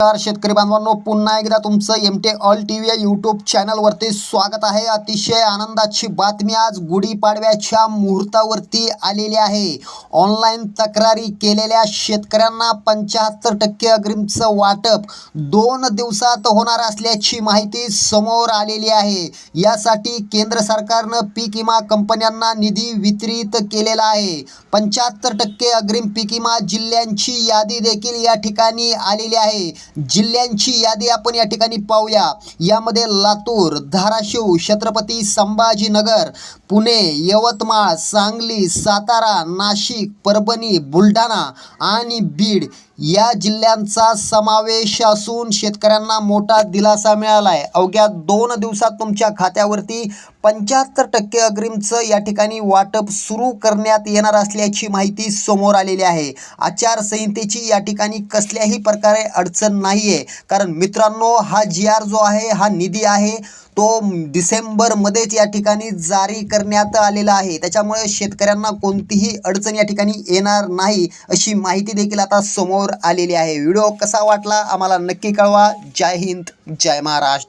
नमस्कार शेतकरी बांधवांनो पुन्हा एकदा तुमचं M T all T V या यूट्यूब चॅनलवरती स्वागत आहे. अतिशय आनंदाची बातमी आज गुढीपाडव्याच्या मुहूर्तावरती आलेली आहे. ऑनलाईन तक्रारी केलेल्या शेतकऱ्यांना पंच्याहत्तर टक्के अग्रिमचं वाटप दोन दिवसात होणार असल्याची माहिती समोर आलेली आहे. यासाठी केंद्र सरकारनं पीक विमा कंपन्यांना निधी वितरित केलेला आहे. पंच्याहत्तर टक्के अग्रिम पीक विमा जिल्ह्यांची यादी देखील या ठिकाणी आलेली आहे. जिल्ह्यांची यादी आपण या ठिकाणी पाहूया. यामध्ये लातूर धाराशिव छत्रपती संभाजीनगर पुणे यवतमाळ सांगली सातारा नाशिक परभणी बुलढाणा आणि बीड या जिल्ह्यांचा समावेश असून शेतकऱ्यांना मोठा दिलासा मिळाला आहे अवघ्या दोन दिवसात तुमच्या खात्यावरती पंच्याहत्तर टक्के अग्रिमचं या ठिकाणी वाटप सुरू करण्यात येणार असल्याची माहिती समोर आलेली आहे. आचारसंहितेची या ठिकाणी कसल्याही प्रकारे अडचण नाही आहे कारण मित्रांनो हा जी आर जो आहे हा निधी आहे तो डिसेंबरमध्येच या ठिकाणी जारी करण्यात आलेला आहे. त्याच्यामुळे शेतकऱ्यांना कोणतीही अडचण या ठिकाणी येणार नाही अशी माहिती देखील आता समोर आलेली आहे. व्हिडिओ कसा वाटला आम्हाला नक्की कळवा. जय हिंद जय महाराष्ट्र.